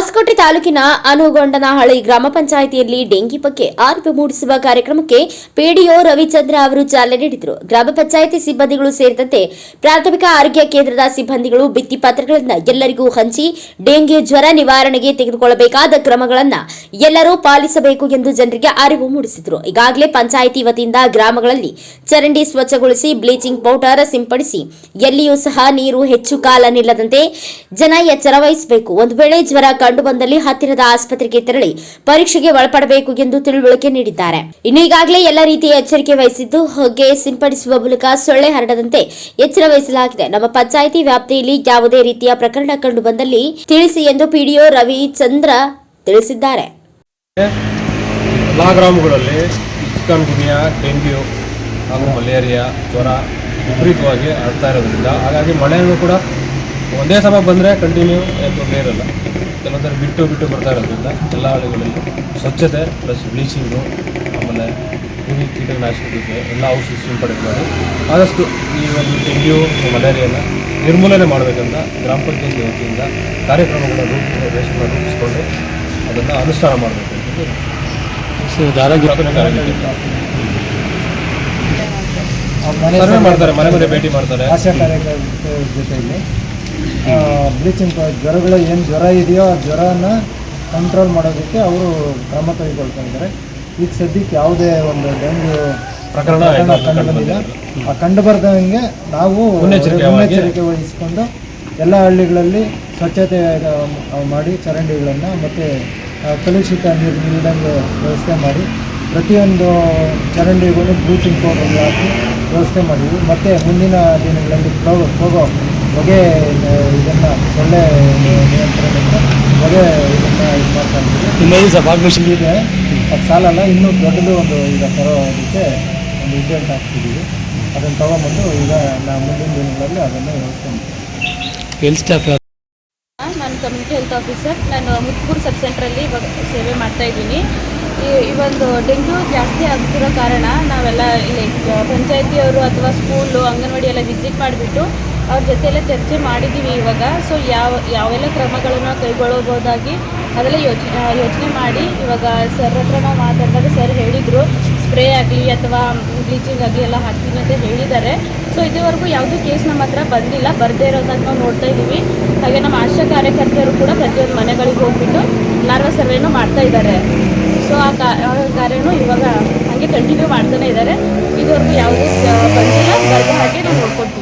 ಹೊಸಕೋಟೆ ತಾಲೂಕಿನ ಅನುಗೊಂಡನಹಳ್ಳಿ ಗ್ರಾಮ ಪಂಚಾಯಿತಿಯಲ್ಲಿ ಡೆಂಗಿ ಬಗ್ಗೆ ಅರಿವು ಮೂಡಿಸುವ ಕಾರ್ಯಕ್ರಮಕ್ಕೆ ಪಿಡಿಒ ರವಿಚಂದ್ರ ಅವರು ಚಾಲನೆ ನೀಡಿದರು. ಗ್ರಾಮ ಪಂಚಾಯಿತಿ ಸಿಬ್ಬಂದಿಗಳು ಸೇರಿದಂತೆ ಪ್ರಾಥಮಿಕ ಆರೋಗ್ಯ ಕೇಂದ್ರದ ಸಿಬ್ಬಂದಿಗಳು ಭಿತ್ತಿಪತ್ರಗಳನ್ನು ಎಲ್ಲರಿಗೂ ಹಂಚಿ ಡೆಂಗಿ ಜ್ವರ ನಿವಾರಣೆಗೆ ತೆಗೆದುಕೊಳ್ಳಬೇಕಾದ ಕ್ರಮಗಳನ್ನು ಎಲ್ಲರೂ ಪಾಲಿಸಬೇಕು ಎಂದು ಜನರಿಗೆ ಅರಿವು ಮೂಡಿಸಿದರು. ಈಗಾಗಲೇ ಪಂಚಾಯಿತಿ ವತಿಯಿಂದ ಗ್ರಾಮಗಳಲ್ಲಿ ಚರಂಡಿ ಸ್ವಚ್ಛಗೊಳಿಸಿ, ಬ್ಲೀಚಿಂಗ್ ಪೌಡರ್ ಸಿಂಪಡಿಸಿ, ಎಲ್ಲಿಯೂ ಸಹ ನೀರು ಹೆಚ್ಚು ಕಾಲ ನಿಲ್ಲದಂತೆ ಜನ ಎಚ್ಚರ ವಹಿಸಬೇಕು. ಒಂದು ವೇಳೆ ಜ್ವರ ಕಂಡು ಹತ್ತಿರದ ಆಸ್ಪತ್ರೆಗೆ ತೆರಳಿ ಪರೀಕ್ಷೆಗೆ ಒಳಪಡಬೇಕು ಎಂದು ತಿಳುವಳಿಕೆ ನೀಡಿದ್ದಾರೆ. ಇನ್ನು ಈಗಾಗಲೇ ಎಲ್ಲ ರೀತಿಯ ಎಚ್ಚರಿಕೆ ವಹಿಸಿದ್ದು, ಹೊಗೆ ಸಿಂಪಡಿಸುವ ಮೂಲಕ ಸೊಳ್ಳೆ ಹರಡದಂತೆ ಎಚ್ಚರ ವಹಿಸಲಾಗಿದೆ. ನಮ್ಮ ಪಂಚಾಯಿತಿ ವ್ಯಾಪ್ತಿಯಲ್ಲಿ ಯಾವುದೇ ರೀತಿಯ ಪ್ರಕರಣ ಕಂಡು ಬಂದಲ್ಲಿ ತಿಳಿಸಿ ಎಂದು ಪಿಡಿಒ ರವಿಚಂದ್ರ ತಿಳಿಸಿದ್ದಾರೆ. ಗ್ರಾಮಗಳಲ್ಲಿ ಚಿಕನ್ ಗುನಿಯಾ, ಡೆಂಗ್ಯೂ ಹಾಗೂ ಮಲೇರಿಯಾ ಜ್ವರ ವಿಪರೀತವಾಗಿ ಹರಡ್ತಾ ಇರೋದ್ರಿಂದ ಹಾಗಾಗಿ ಮಳೆಯನ್ನು ಕೂಡ ಒಂದೇ ಸಮ ಬಂದರೆ ಕಂಟಿನ್ಯೂ ತೊಂದರೆ ಇರಲ್ಲ ಕೆಲವೊಂದು ಬಿಟ್ಟು ಬಿಟ್ಟು ಬರ್ತಾ ಇರೋದ್ರಿಂದ ಎಲ್ಲ ಹಳ್ಳಿಗಳಲ್ಲಿ ಸ್ವಚ್ಛತೆ ಪ್ಲಸ್ ಬ್ಲೀಚಿಂಗು ಆಮೇಲೆ ಕ್ರಿಮಿ ಕೀಟನಾಶಕಕ್ಕೆ ಎಲ್ಲ ಔಷಧಿ ಸಿಂಪಡಣೆ ಮಾಡಿ ಆದಷ್ಟು ಈ ಒಂದು ಡೆಂಗ್ಯೂ ಮಲೇರಿಯಾನ ನಿರ್ಮೂಲನೆ ಮಾಡಬೇಕಂತ ಗ್ರಾಮ ಪಂಚಾಯತಿ ವತಿಯಿಂದ ಕಾರ್ಯಕ್ರಮಗಳ ರೂಪರೇಷನ ರೂಪಿಸ್ಕೊಂಡು ಅದನ್ನು ಅನುಷ್ಠಾನ ಮಾಡಬೇಕು ಸರ್ವೆ ಮಾಡ್ತಾರೆ ಮನೆ ಮನೆ ಭೇಟಿ ಮಾಡ್ತಾರೆ. ಆಶಾ ಕಾರ್ಯಕರ್ತರ ಜೊತೆಯಲ್ಲಿ ಬ್ಲೀಚಿಂಗ್ ಜ್ವರಗಳು ಏನು ಜ್ವರ ಇದೆಯೋ ಆ ಜ್ವರನ ಕಂಟ್ರೋಲ್ ಮಾಡೋದಕ್ಕೆ ಅವರು ಕ್ರಮ ತೆಗೆದುಕೊಳ್ತಾ ಇದ್ದಾರೆ. ಈಗ ಸದ್ಯಕ್ಕೆ ಯಾವುದೇ ಒಂದು ಡೆಂಗ್ಯೂ ಪ್ರಕರಣ ಕಂಡು ಬಂದಿಲ್ಲ. ಆ ಕಂಡು ಬರ್ದಂಗೆ ನಾವು ಮುನ್ನೆಚ್ಚರಿಕೆ ವಹಿಸಿಕೊಂಡು ಎಲ್ಲ ಹಳ್ಳಿಗಳಲ್ಲಿ ಸ್ವಚ್ಛತೆ ಮಾಡಿ ಚರಂಡಿಗಳನ್ನು ಮತ್ತು ಕಲುಷಿತ ನೀರು ನಿಲ್ಲದಂಗೆ ವ್ಯವಸ್ಥೆ ಮಾಡಿ ಪ್ರತಿಯೊಂದು ಚರಂಡಿಗೂ ಬ್ಲೀಚಿಂಗ್ ಪೌಡರ್ ಹಾಕಿ ವ್ಯವಸ್ಥೆ ಮಾಡಿದ್ವಿ. ಮತ್ತು ಮುಂದಿನ ದಿನಗಳಲ್ಲಿ ಹೋಗೋ ಹೊಗೆ ಇದನ್ನು ಸೊಳ್ಳೆ ನಿಯಂತ್ರಣಕ್ಕೆ ಹೊಗೆ ಇದನ್ನು ಇದು ಮಾಡ್ತಾ ಇದ್ದೀವಿ. ಇದೆ. ಅದು ಸಾಲಲ್ಲ ಇನ್ನೂ ದೊಡ್ಡದು ಒಂದು ಈಗ ತರೋದಕ್ಕೆ ಒಂದು ಇಂಟೆಂಟ್ ಹಾಕ್ತಿದ್ದೀವಿ ಅದನ್ನು ತೊಗೊಂಬಂದು ಈಗ ನಾವು ಮುಂದಿನ ದಿನಗಳಲ್ಲಿ ಅದನ್ನು ವ್ಯವಸ್ಥೆ ಮಾಡ್ತೀವಿ. ನಾನು ಕಮ್ಯುನಿಟಿ ಹೆಲ್ತ್ ಆಫೀಸರ್ ನಾನು ಮುತ್ಕೂರು ಸಬ್ ಸೆಂಟ್ರಲ್ಲಿ ಇವಾಗ ಸೇವೆ ಮಾಡ್ತಾ ಇದ್ದೀನಿ. ಈ ಈ ಒಂದು ಡೆಂಗ್ಯೂ ಜಾಸ್ತಿ ಆಗ್ತಿರೋ ಕಾರಣ ನಾವೆಲ್ಲ ಇಲ್ಲಿ ಪಂಚಾಯತಿಯವರು ಅಥವಾ ಸ್ಕೂಲು ಅಂಗನವಾಡಿ ಎಲ್ಲ ವಿಸಿಟ್ ಮಾಡಿಬಿಟ್ಟು ಅವ್ರ ಜೊತೆ ಎಲ್ಲ ಚರ್ಚೆ ಮಾಡಿದ್ದೀವಿ ಇವಾಗ. ಸೊ ಯಾವ, ಯಾವೆಲ್ಲ ಕ್ರಮಗಳನ್ನು ಕೈಗೊಳ್ಳಬಹುದಾಗಿ ಅದೆಲ್ಲ ಯೋಚನೆ ಯೋಚನೆ ಮಾಡಿ ಇವಾಗ ಸರ್ ಹತ್ರ ನಾವು ಮಾತಾಡಿದಾಗ ಸರ್ ಹೇಳಿದರು, ಸ್ಪ್ರೇ ಆಗಲಿ ಅಥವಾ ಬ್ಲೀಚಿಂಗ್ ಆಗಲಿ ಎಲ್ಲ ಹಾಕ್ತೀನಿ ಅಂತ ಹೇಳಿದ್ದಾರೆ. ಸೊ ಇದುವರೆಗೂ ಯಾವುದೂ ಕೇಸ್ ನಮ್ಮ ಹತ್ರ ಬಂದಿಲ್ಲ. ಬರದೇ ಇರೋದನ್ನ ನಾವು ನೋಡ್ತಾ ಇದ್ದೀವಿ ಹಾಗೆ ನಮ್ಮ ಆಶಾ ಕಾರ್ಯಕರ್ತರು ಕೂಡ ಪ್ರತಿಯೊಂದು ಮನೆಗಳಿಗೆ ಹೋಗ್ಬಿಟ್ಟು ಲಾರ್ವಾ ಸರ್ವೇನು ಮಾಡ್ತಾ ಇದ್ದಾರೆ. ಸೊ ಆ ಕಾರ್ಯನೂ ಇವಾಗ ಹಾಗೆ ಕಂಟಿನ್ಯೂ ಮಾಡ್ತಾನೆ ಇದ್ದಾರೆ. ಇದುವರೆಗೂ ಯಾವುದೂ ಬಂದಿಲ್ಲ. ಬರದ ಹಾಗೆ ನಾವು ನೋಡ್ಕೊಳ್ತೀವಿ.